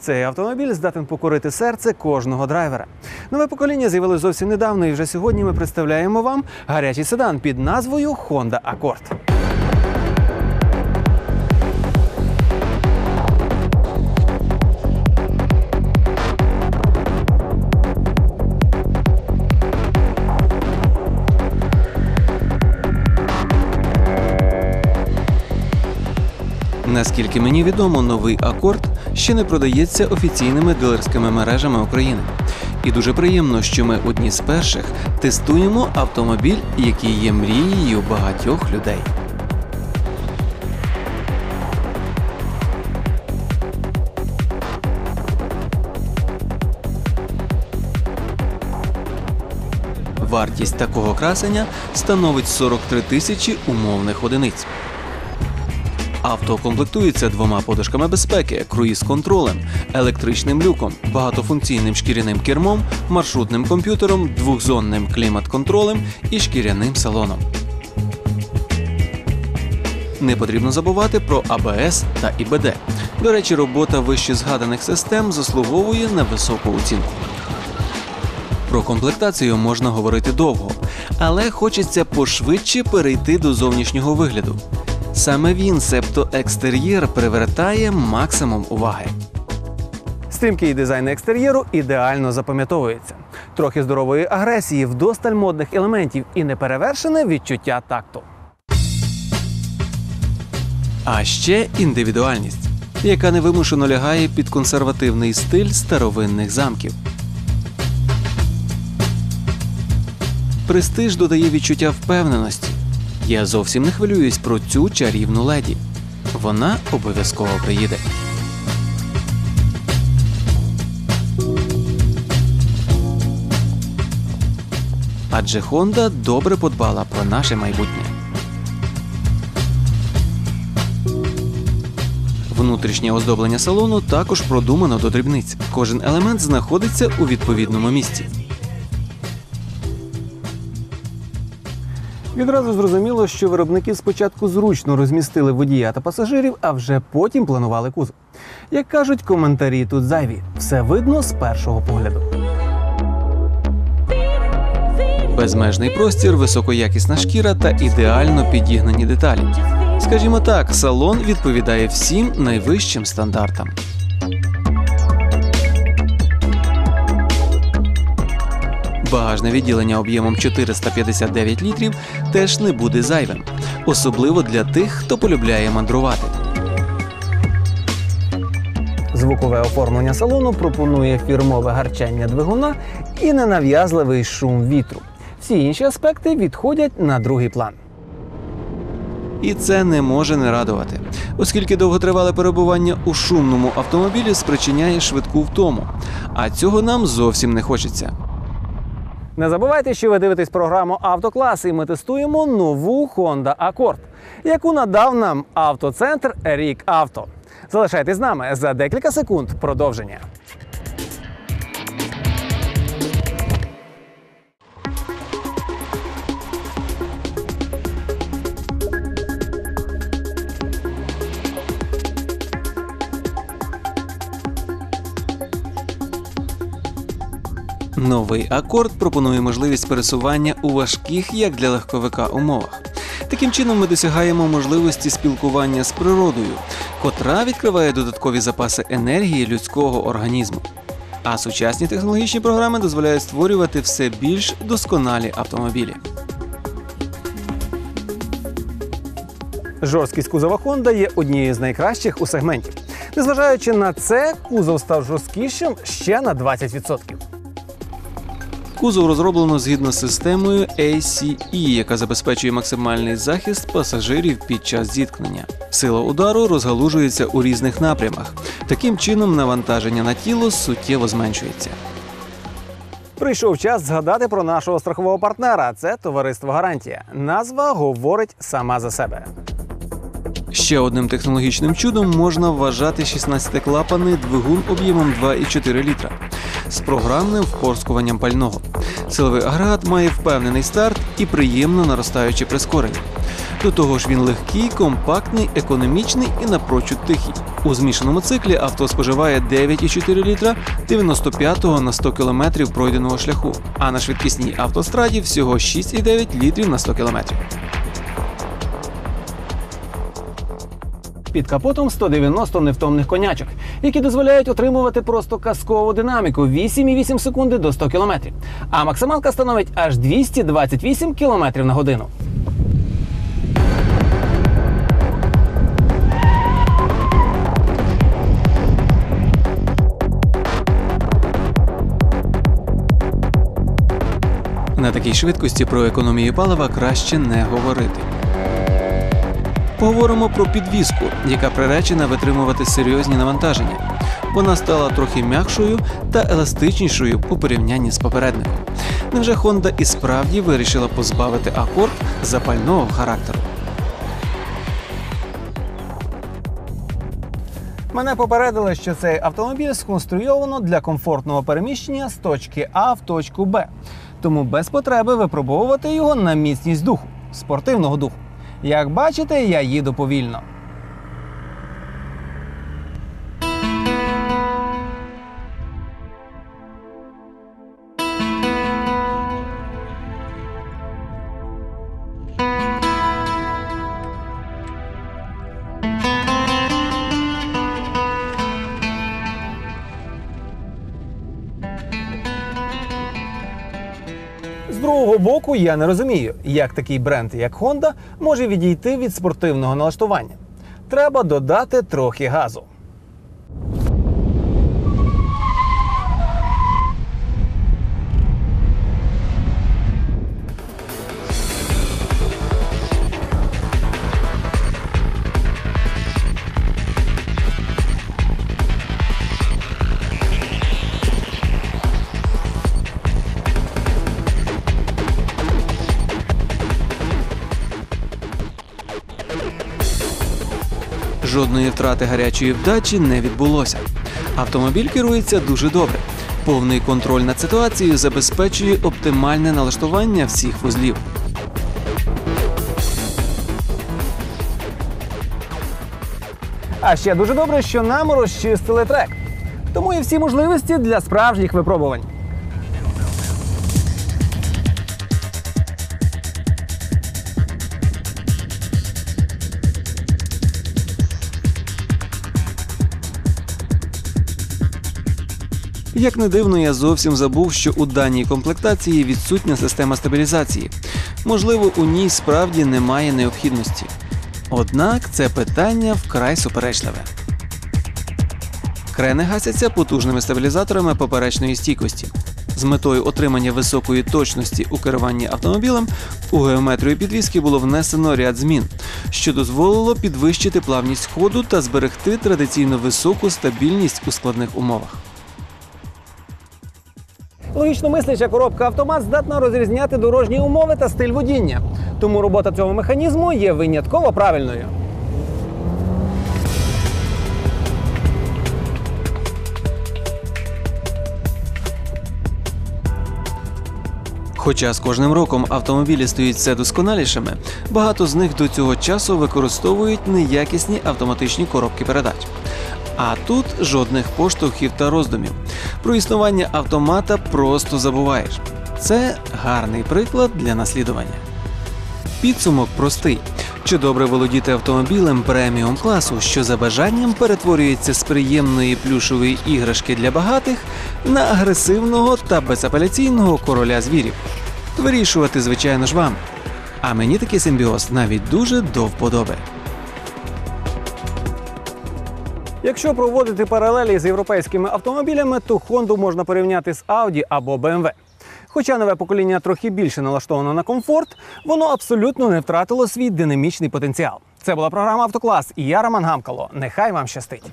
Цей автомобіль здатен покорити серце кожного драйвера. Нове покоління з'явилось зовсім недавно, і вже сьогодні ми представляємо вам гарячий седан під назвою Honda Accord. Наскільки мені відомо, новий акорд ще не продається офіційними дилерськими мережами України. І дуже приємно, що ми одні з перших тестуємо автомобіль, який є мрією багатьох людей. Вартість такого красення становить 43 тисячі умовних одиниць. Авто комплектується двома подушками безпеки, круїз-контролем, електричним люком, багатофункційним шкіряним кермом, маршрутним комп'ютером, двохзонним клімат-контролем і шкіряним салоном. Не потрібно забувати про АБС та ІБД. До речі, робота вище згаданих систем заслуговує на високу оцінку. Про комплектацію можна говорити довго, але хочеться пошвидше перейти до зовнішнього вигляду. Саме він, себто екстер'єр, привертає максимум уваги. Стрімкий дизайн екстер'єру ідеально запам'ятовується. Трохи здорової агресії, вдосталь модних елементів і неперевершене відчуття такту. А ще індивідуальність, яка невимушено лягає під консервативний стиль старовинних замків. Престиж додає відчуття впевненості. Я зовсім не хвилююсь про цю чарівну леді. Вона обов'язково приїде. Адже Honda добре подбала про наше майбутнє. Внутрішнє оздоблення салону також продумано до дрібниць. Кожен елемент знаходиться у відповідному місці. Відразу зрозуміло, що виробники спочатку зручно розмістили водія та пасажирів, а вже потім планували кузов. Як кажуть, коментарі тут зайві. Все видно з першого погляду. Безмежний простір, високоякісна шкіра та ідеально підігнані деталі. Скажімо так, салон відповідає всім найвищим стандартам. Багажне відділення об'ємом 459 літрів теж не буде зайвим, особливо для тих, хто полюбляє мандрувати. Звукове оформлення салону пропонує фірмове гарчання двигуна і ненав'язливий шум вітру. Всі інші аспекти відходять на другий план. І це не може не радувати, оскільки довготривале перебування у шумному автомобілі спричиняє швидку втому, а цього нам зовсім не хочеться. Не забувайте, що ви дивитесь програму Автоклас, і ми тестуємо нову Honda Accord, яку надав нам автоцентр Рік Авто. Залишайтесь з нами за декілька секунд продовження. Новий акорд пропонує можливість пересування у важких, як для легковика, умовах. Таким чином, ми досягаємо можливості спілкування з природою, котра відкриває додаткові запаси енергії людського організму. А сучасні технологічні програми дозволяють створювати все більш досконалі автомобілі. Жорсткість кузова Honda є однією з найкращих у сегменті. Незважаючи на це, кузов став жорсткішим ще на 20%. Кузов розроблено згідно з системою ACE, яка забезпечує максимальний захист пасажирів під час зіткнення. Сила удару розгалужується у різних напрямах. Таким чином, навантаження на тіло суттєво зменшується. Прийшов час згадати про нашого страхового партнера. Це товариство Гарантія. Назва говорить сама за себе. Ще одним технологічним чудом можна вважати 16-клапаний двигун об'ємом 2,4 літра з програмним впорскуванням пального. Силовий агрегат має впевнений старт і приємно наростаюче прискорення. До того ж, він легкий, компактний, економічний і напрочуд тихий. У змішаному циклі авто споживає 9,4 літра 95 на 100 км пройденого шляху, а на швидкісній автостраді всього 6,9 літрів на 100 км. Під капотом 190 невтомних конячок, які дозволяють отримувати просто казкову динаміку 8,8 секунди до 100 км. А максималка становить аж 228 км на годину. На такій швидкості про економію палива краще не говорити. Поговоримо про підвіску, яка приречена витримувати серйозні навантаження. Вона стала трохи м'якшою та еластичнішою у порівнянні з попередником. Невже Honda і справді вирішила позбавити акорд запального характеру? Мене попередили, що цей автомобіль сконструйовано для комфортного переміщення з точки А в точку Б. Тому без потреби випробовувати його на міцність духу, спортивного духу. Як бачите, я їду повільно. Другого боку, я не розумію, як такий бренд, як Honda, може відійти від спортивного налаштування. Треба додати трохи газу. Жодної втрати гарячої вдачі не відбулося. Автомобіль керується дуже добре. Повний контроль над ситуацією забезпечує оптимальне налаштування всіх вузлів. А ще дуже добре, що нам розчистили трек. Тому є всі можливості для справжніх випробувань. Як не дивно, я зовсім забув, що у даній комплектації відсутня система стабілізації. Можливо, у ній справді немає необхідності. Однак це питання вкрай суперечливе. Крени гасяться потужними стабілізаторами поперечної стійкості. З метою отримання високої точності у керуванні автомобілем у геометрію підвіски було внесено ряд змін, що дозволило підвищити плавність ходу та зберегти традиційно високу стабільність у складних умовах. Логічно мисляча коробка автомат здатна розрізняти дорожні умови та стиль водіння. Тому робота цього механізму є винятково правильною. Хоча з кожним роком автомобілі стають все досконалішими, багато з них до цього часу використовують неякісні автоматичні коробки передач. А тут жодних поштовхів та роздумів. Про існування автомата просто забуваєш. Це гарний приклад для наслідування. Підсумок простий: чи добре володіти автомобілем преміум класу, що за бажанням перетворюється з приємної плюшової іграшки для багатих на агресивного та безапеляційного короля звірів. Вирішувати, звичайно ж, вам. А мені такий симбіоз навіть дуже до вподоби. Якщо проводити паралелі з європейськими автомобілями, то Honda можна порівняти з Audi або BMW. Хоча нове покоління трохи більше налаштовано на комфорт, воно абсолютно не втратило свій динамічний потенціал. Це була програма Автоклас і я Роман Гамкало. Нехай вам щастить.